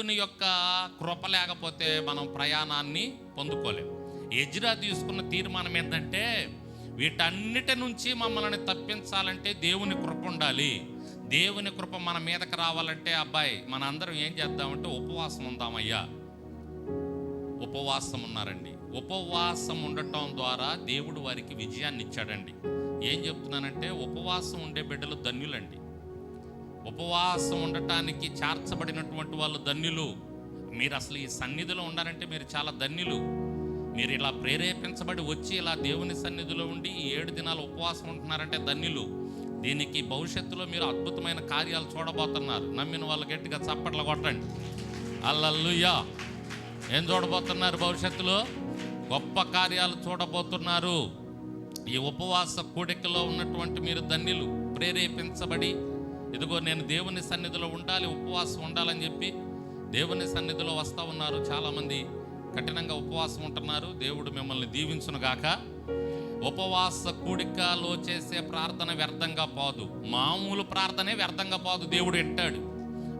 దేవుని యొక్క కృప లేకపోతే మనం ప్రయాణాన్ని పొందుకోలేం ఎజ్రా తీసుకున్న తీర్మానం ఏంటంటే వీటన్నిటి నుంచి మమ్మల్ని తప్పించాలంటే దేవుని కృప ఉండాలి. దేవుని కృప మన మీదకి రావాలంటే అబ్బాయి మన అందరం ఏం చేద్దామంటే ఉపవాసం ఉందామయ్యా. ఉపవాసం ఉన్నారండి. ఉపవాసం ఉండటం ద్వారా దేవుడు వారికి విజయాన్ని ఇచ్చాడండి ఏం చెప్తున్నానంటే ఉపవాసం ఉండే బిడ్డలు ధన్యులండి. ఉపవాసం ఉండటానికి చార్చబడినటువంటి వాళ్ళు ధన్యులు. మీరు అసలు ఈ సన్నిధిలో ఉండాలంటే మీరు చాలా ధన్యులు. మీరు ఇలా ప్రేరేపించబడి వచ్చి ఇలా దేవుని సన్నిధిలో ఉండి ఈ ఏడు దినాలు ఉపవాసం ఉంటున్నారంటే ధన్యులు. దీనికి భవిష్యత్తులో మీరు అద్భుతమైన కార్యాలు చూడబోతున్నారు. నమ్మిన వాళ్ళు గట్టిగా చప్పట్లు కొట్టండి. అల్లల్లుయ్యా ఏం చూడబోతున్నారు భవిష్యత్తులో? గొప్ప కార్యాలు చూడబోతున్నారు. ఈ ఉపవాస కూడికలో ఉన్నటువంటి మీరు ధన్యులు. ప్రేరేపించబడి ఇదిగో నేను దేవుని సన్నిధిలో ఉండాలి ఉపవాసం ఉండాలని చెప్పి దేవుని సన్నిధిలో వస్తూ ఉన్నారు. చాలామంది కఠినంగా ఉపవాసం ఉంటున్నారు. దేవుడు మిమ్మల్ని దీవించునుగాక. ఉపవాస కూడికలో చేసే ప్రార్థన వ్యర్థంగా పోదు. మామూలు ప్రార్థనే వ్యర్థంగా పోదు. దేవుడు ఎట్టాడు?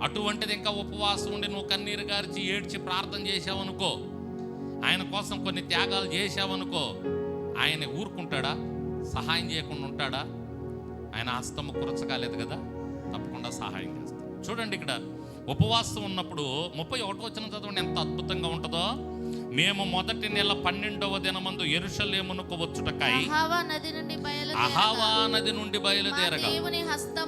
అటువంటిది ఇంకా ఉపవాసం ఉండి నువ్వు కన్నీరు గారిచి ఏడ్చి ప్రార్థన చేసావనుకో ఆయన కోసం కొన్ని త్యాగాలు చేసావనుకో ఆయన ఊరుకుంటాడా? సహాయం చేయకుండా ఉంటాడా? ఆయన హస్తము కురచకాలేదు కదా? తప్పకుండా సహాయం చేస్తాడు చూడండి ఇక్కడ ఉపవాసం ఉన్నప్పుడు ముప్పై ఒకటో వచ్చిన చదవండి ఎంత అద్భుతంగా ఉంటుందో. మేము మొదటి నెల పన్నెండవ దినమందు ఎరుషలేమునకు వచ్చుటకై అహావా నది నుండి బయలుదేరగా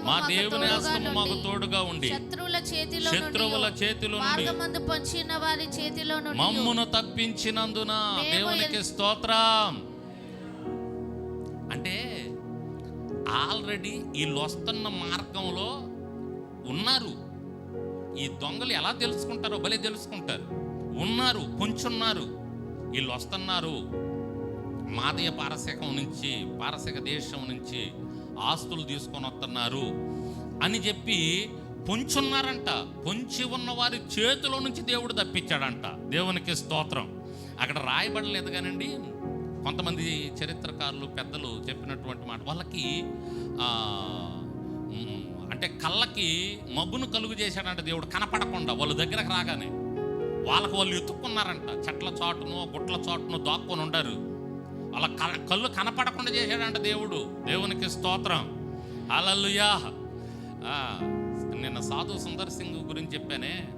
మా దేవుని హస్తము మాకు తోడుగా ఉండి శత్రువుల చేతిలో శత్రువుల చేతిలో నుండి పొంచిన వారి చేతిలో మమ్మును తప్పించినందున దేవునికి స్తోత్రం. అంటే ఆల్రెడీ వీళ్ళు వస్తున్న మార్గంలో ఉన్నారు. ఈ దొంగలు ఎలా తెలుసుకుంటారో భలే తెలుసుకుంటారు. ఉన్నారు కొంచున్నారు వీళ్ళు వస్తున్నారు మాదయ పారసీకం నుంచి పారసీక దేశం నుంచి ఆస్తులు తీసుకొని వస్తున్నారు అని చెప్పి పొంచున్నారంట. పొంచి ఉన్న వారి చేతిలో నుంచి దేవుడు తప్పించాడంట. దేవునికి స్తోత్రం. అక్కడ రాయబడలేదు కానండి కొంతమంది చరిత్రకారులు పెద్దలు చెప్పినటువంటి మాట. వాళ్ళకి అంటే కళ్ళకి మబ్బును కలుగు చేశాడంట దేవుడు. కనపడకుండా వాళ్ళ దగ్గరకు రాగానే. వాళ్ళకు వాళ్ళు ఎత్తుక్కున్నారంట. చెట్ల చాటును గుట్ల చాటును దాక్కొని ఉండారు. వాళ్ళ క- కళ్ళు కనపడకుండా చేశాడంట దేవుడు. దేవునికి స్తోత్రం. అలల్లుయా నిన్న సాధు సుందర్ సింగ్ గురించి చెప్పానే.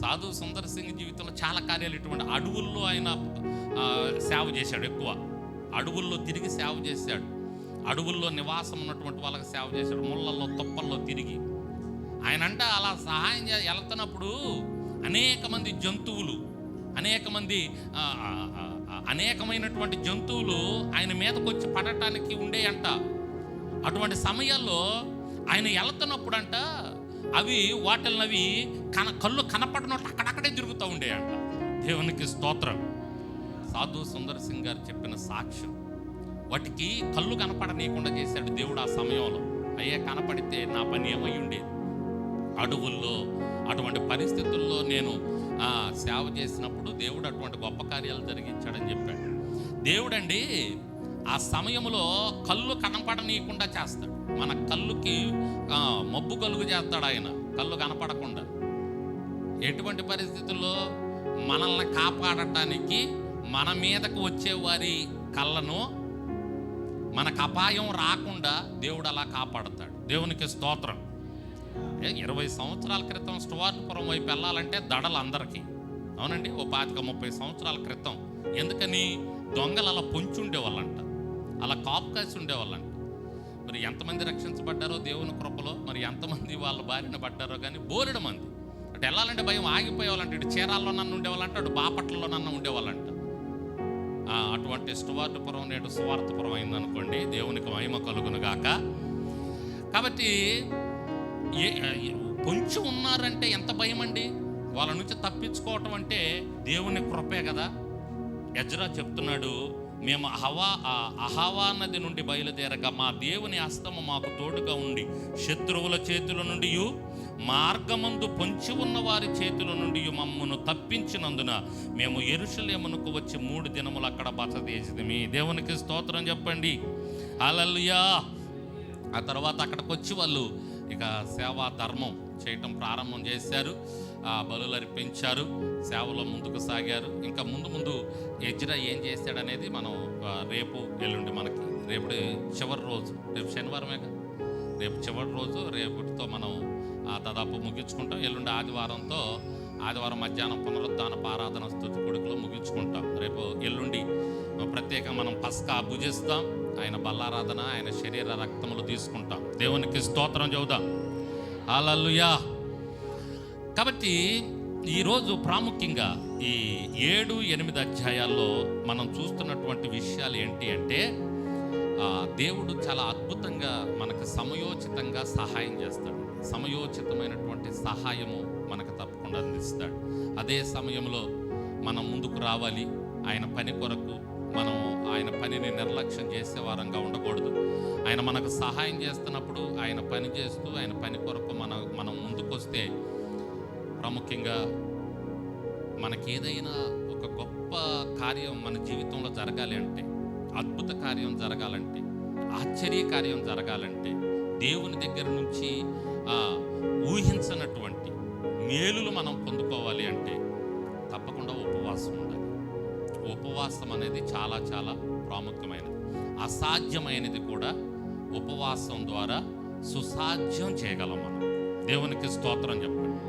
సాధు సుందర్ సింగ్ జీవితంలో చాలా కార్యాలు ఇటువంటి అడవుల్లో ఆయన సేవ చేశాడు ఎక్కువ. అడవుల్లో తిరిగి సేవ చేశాడు. అడవుల్లో నివాసం ఉన్నటువంటి వాళ్ళకి సేవ చేశాడు. ముళ్ళల్లో తుప్పల్లో తిరిగి. ఆయన అంటే అలా సహాయం చే వెళ్తున్నప్పుడు అనేక మంది జంతువులు అనేక మంది అనేకమైనటువంటి జంతువులు ఆయన మీదకు వచ్చి పడటానికి ఉండేయంట. అటువంటి సమయాల్లో ఆయన వెళ్తున్నప్పుడు అంట అవి వాటిల్ని అవి కన కళ్ళు కనపడినట్టు అక్కడక్కడే తిరుగుతూ ఉండేయంట. దేవునికి స్తోత్రం. సాధు సుందర్ సింగ్ గారు చెప్పిన సాక్ష్యం. వాటికి కళ్ళు కనపడనీయకుండా చేశాడు దేవుడు ఆ సమయంలో. అయ్యే కనపడితే నా పని ఏమై ఉండేది? అడవుల్లో అటువంటి పరిస్థితుల్లో నేను సేవ చేసినప్పుడు దేవుడు అటువంటి గొప్ప కార్యాలు జరిగించాడని చెప్పాడు. దేవుడండి ఆ సమయంలో కళ్ళు కనపడనీయకుండా చేస్తాడు. మన కళ్ళుకి మబ్బు కలుగు చేస్తాడు ఆయన. కళ్ళు కనపడకుండా. ఎటువంటి పరిస్థితుల్లో మనల్ని కాపాడటానికి మన మీదకు వచ్చే వారి కళ్ళను మనకు అపాయం రాకుండా దేవుడు అలా కాపాడతాడు. దేవునికి స్తోత్రం. ఇరవై సంవత్సరాల క్రితం స్టువార్పురం వైపు వెళ్ళాలంటే దడలు అందరికీ. అవునండి ఓ పాతిక ముప్పై సంవత్సరాల క్రితం. ఎందుకని? దొంగలు అలా పొంచి ఉండేవాళ్ళంట. అలా కాపు కాసి ఉండేవాళ్ళంట. మరి ఎంతమంది రక్షించబడ్డారో దేవుని కృపలో? మరి ఎంతమంది వాళ్ళ బారిన పడ్డారో కానీ బోలెడు మంది. అటు వెళ్ళాలంటే భయం ఆగిపోయేవాళ్ళంట. ఇటు చీరాల్లో నన్ను ఉండేవాళ్ళంట అటు బాపట్లలో నన్ను ఉండేవాళ్ళంట. అటువంటి స్టువార్ట్పురం నేడు సువార్తపురం అయిందనుకోండి దేవునికి మహిమ కలుగును గాక కాబట్టి ఏ కొంచెం ఉన్నారంటే ఎంత భయం అండి వాళ్ళ నుంచి తప్పించుకోవటం అంటే దేవుని కృపే కదా. యజ్రా చెప్తున్నాడు మేము హవా ఆ అహవా నది నుండి బయలుదేరక మా దేవుని హస్తము మాకు తోడుగా ఉండి శత్రువుల చేతుల నుండి మార్గమందు పొంచి ఉన్న వారి చేతుల నుండి మమ్మను తప్పించినందున మేము ఎరుషలేమునకు వచ్చి మూడు దినములు అక్కడ బస చేసింది దేవునికి స్తోత్రం చెప్పండి. అలల్లుయా ఆ తర్వాత అక్కడికి వచ్చి వాళ్ళు ఇక సేవా ధర్మం చేయటం ప్రారంభం చేశారు. ఆ బలులు అర్పించారు. సేవలో ముందుకు సాగారు. ఇంకా ముందు ముందు ఎజ్రా ఏం చేశాడనేది మనం రేపు ఎల్లుండి మనకి. రేపు చివరి రోజు. రేపు శనివారమే రేపు చివరి రోజు రేపుతో మనం దాదాపు ముగించుకుంటాం. ఎల్లుండి ఆదివారంతో ఆదివారం మధ్యాహ్నం పునరుద్ధాన పారాధన స్థుతి కొడుకులు ముగించుకుంటాం. రేపు ఎల్లుండి ప్రత్యేక మనం పస్కా భుజిస్తాం. ఆయన బల్లారాధన ఆయన శరీర రక్తములు తీసుకుంటాం. దేవునికి స్తోత్రం చెబుదాం. హల్లెలూయా. కాబట్టి ఈరోజు ప్రాముఖ్యంగా ఈ ఏడు ఎనిమిది అధ్యాయాల్లో మనం చూస్తున్నటువంటి విషయాలు ఏంటి అంటే దేవుడు చాలా అద్భుతంగా మనకు సమయోచితంగా సహాయం చేస్తాడు. సమయోచితమైనటువంటి సహాయము మనకు తప్పకుండా అందిస్తాడు. అదే సమయంలో మనం ముందుకు రావాలి. ఆయన పని కొరకు మనం ఆయన పనిని నిర్లక్ష్యం చేసే వారంగా ఉండకూడదు. ఆయన మనకు సహాయం చేస్తున్నప్పుడు ఆయన పని చేస్తూ ఆయన పని కొరకు మన మనం ముందుకొస్తే ప్రాముఖ్యంగా మనకి ఏదైనా ఒక గొప్ప కార్యం మన జీవితంలో జరగాలి అంటే అద్భుత కార్యం జరగాలంటే ఆశ్చర్య కార్యం జరగాలంటే దేవుని దగ్గర నుంచి ఊహించనటువంటి మేలులు మనం పొందుకోవాలి అంటే తప్పకుండా ఉపవాసం ఉండాలి. ఉపవాసం అనేది చాలా చాలా ప్రాముఖ్యమైనది. అసాధ్యమైనది కూడా ఉపవాసం ద్వారా సుసాధ్యం చేయగలం మనం. దేవునికి స్తోత్రం చెప్పండి.